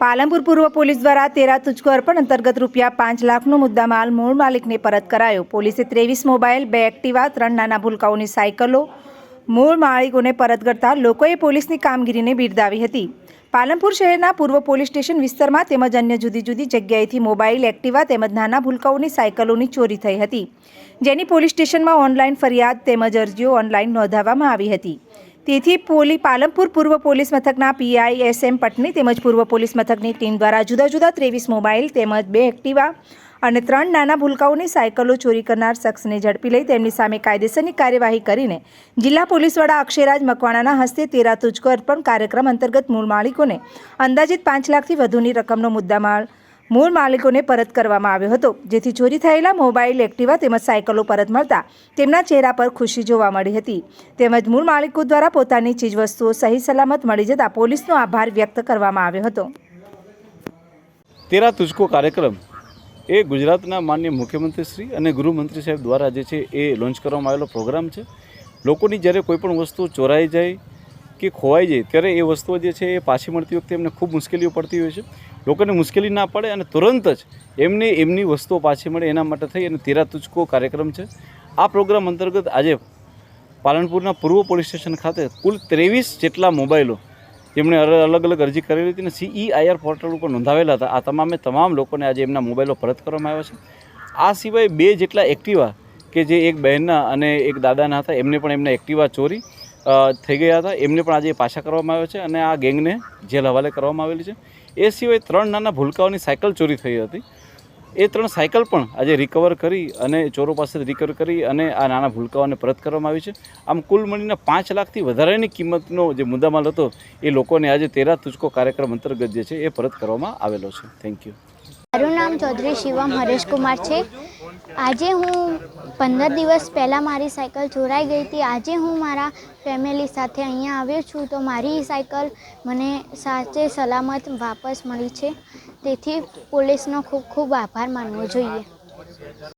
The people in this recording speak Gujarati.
પાલનપુર પૂર્વ પોલીસ દ્વારા તેરા તુચકો અર્પણ અંતર્ગત રૂપિયા પાંચ લાખનો મુદ્દામાલ મૂળ માલિકને પરત કરાયો. પોલીસે ત્રેવીસ મોબાઈલ, બે એક્ટિવા, ત્રણ નાના ભૂલકાઓની સાયકલો મૂળ માલિકોને પરત કરતા લોકોએ પોલીસની કામગીરીને બિરદાવી હતી. પાલનપુર શહેરના પૂર્વ પોલીસ સ્ટેશન વિસ્તારમાં તેમજ અન્ય જુદી જુદી જગ્યાએથી મોબાઈલ, એક્ટિવા તેમજ નાના ભૂલકાઓની સાયકલોની ચોરી થઈ હતી. જેની પોલીસ સ્ટેશનમાં ઓનલાઈન ફરિયાદ તેમજ અરજીઓ ઓનલાઈન નોંધાવવામાં આવી હતી. તેથી પોલી પાલનપુર પૂર્વ પોલીસ મથકના પીઆઈ એસ એમ પટની તેમજ પૂર્વ પોલીસ મથકની ટીમ દ્વારા જુદા જુદા ત્રેવીસ મોબાઈલ તેમજ બે એક્ટિવા અને ત્રણ નાના ભૂલકાઓની સાયકલો ચોરી કરનાર શખ્સને ઝડપી લઈ તેમની સામે કાયદેસરની કાર્યવાહી કરીને જિલ્લા પોલીસ વડા અક્ષયરાજ મકવાણાના હસ્તે તેરા તુજકો અર્પણ કાર્યક્રમ અંતર્ગત મૂળ માલિકોને અંદાજિત પાંચ લાખથી વધુની રકમનો મુદ્દામાલ મૂળ માલિકોને પરત કરવામાં આવ્યો હતો, જેથી ચોરી થયેલા મોબાઈલ, એક્ટિવા તેમજ સાયકલો પરત મળતા તેમના ચહેરા પર ખુશી જોવા મળી હતી. તેમજ મૂળ માલિકો દ્વારા પોતાની ચીજવસ્તુઓ સહી સલામત મળી જતા પોલીસનો આભાર વ્યક્ત કરવામાં આવ્યો હતો. તેરા તુજકો કાર્યક્રમ. એ ગુજરાતના માન્ય મુખ્યમંત્રી શ્રી અને ગૃહમંત્રી સાહેબ દ્વારા જે છે એ લોન્ચ કરવામાં આવેલો પ્રોગ્રામ છે. લોકોની જ્યારે કોઈપણ વસ્તુ ચોરાઈ જાય કે ખોવાઈ જાય. ત્યારે એ વસ્તુઓ જે છે એ પાછી મળતી વખતે એમને ખૂબ મુશ્કેલીઓ પડતી હોય છે. લોકોને મુશ્કેલી ના પડે અને તુરંત જ એમને એમની વસ્તુઓ પાછી મળે એના માટે થઈ અને તેરા તુચકો કાર્યક્રમ છે. આ પ્રોગ્રામ અંતર્ગત આજે પાલનપુરના પૂર્વ પોલીસ સ્ટેશન ખાતે કુલ ત્રેવીસ જેટલા મોબાઈલો જેમણે અલગ અલગ અરજી કરેલી હતી અને સીઈઆઈઆર પોર્ટલ ઉપર નોંધાવેલા હતા. આ તમામે તમામ લોકોને આજે એમના મોબાઈલો પરત કરવામાં આવ્યા છે. આ સિવાય બે જેટલા એક્ટિવા કે જે એક બહેનના અને એક દાદાના હતા, એમને પણ એમના એક્ટિવા ચોરી થઈ ગયા હતા. એમને પણ આજે પાછા કરવામાં આવ્યા છે અને આ ગેંગને જેલ હવાલે કરવામાં આવેલી છે. એ સિવાય ત્રણ નાના ભૂલકાઓની સાયકલ ચોરી થઈ હતી. એ ત્રણ સાયકલ પણ આજે રિકવર કરી અને ચોરો પાસે રિકવર કરી અને આ નાના ભૂલકાઓને પરત કરવામાં આવી છે. આમ કુલ મળીને પાંચ લાખથી વધારેની કિંમતનો જે મુદ્દામાલ હતો, એ લોકોને આજે તેરા તુચકો કાર્યક્રમ અંતર્ગત જે છે એ પરત કરવામાં આવેલો છે. થેન્ક યુ મારું નામ ચૌધરી શિવમ હરેશકુમાર છે. આજે હું પંદર દિવસ પહેલાં મારી સાયકલ ચોરાઈ ગઈ હતી. આજે હું મારા ફેમિલી સાથે અહીંયા આવ્યો છું તો મારી સાયકલ મને સાચે સલામત વાપસ મળી છે. તેથી પોલીસનો ખૂબ ખૂબ આભાર માનવો જોઈએ.